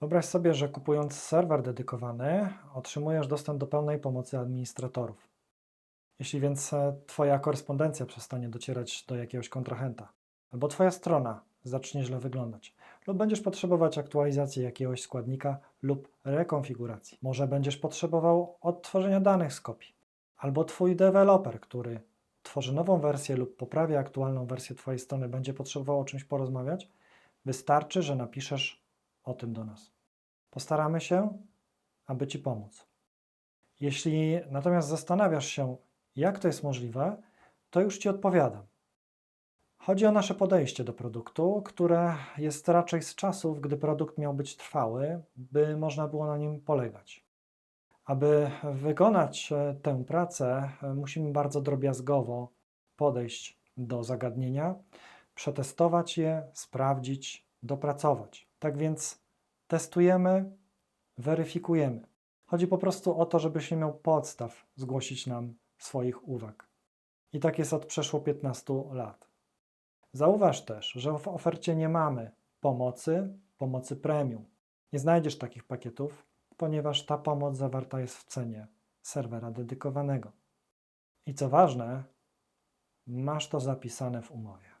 Wyobraź sobie, że kupując serwer dedykowany, otrzymujesz dostęp do pełnej pomocy administratorów. Jeśli więc e, Twoja korespondencja przestanie docierać do jakiegoś kontrahenta, albo Twoja strona zacznie źle wyglądać, lub będziesz potrzebować aktualizacji jakiegoś składnika lub rekonfiguracji, może będziesz potrzebował odtworzenia danych z kopii, albo Twój deweloper, który tworzy nową wersję lub poprawia aktualną wersję Twojej strony, będzie potrzebował o czymś porozmawiać, wystarczy, że napiszesz o tym do nas. Postaramy się, aby Ci pomóc. Jeśli natomiast zastanawiasz się, jak to jest możliwe, to już Ci odpowiadam. Chodzi o nasze podejście do produktu, które jest raczej z czasów, gdy produkt miał być trwały, by można było na nim polegać. Aby wykonać e, tę pracę, e, musimy bardzo drobiazgowo podejść do zagadnienia, przetestować je, sprawdzić, dopracować. Tak więc testujemy, weryfikujemy. Chodzi po prostu o to, żebyś nie miał podstaw zgłosić nam swoich uwag. I tak jest od przeszło 15 lat. Zauważ też, że w ofercie nie mamy pomocy, pomocy premium. Nie znajdziesz takich pakietów, ponieważ ta pomoc zawarta jest w cenie serwera dedykowanego. I co ważne, masz to zapisane w umowie.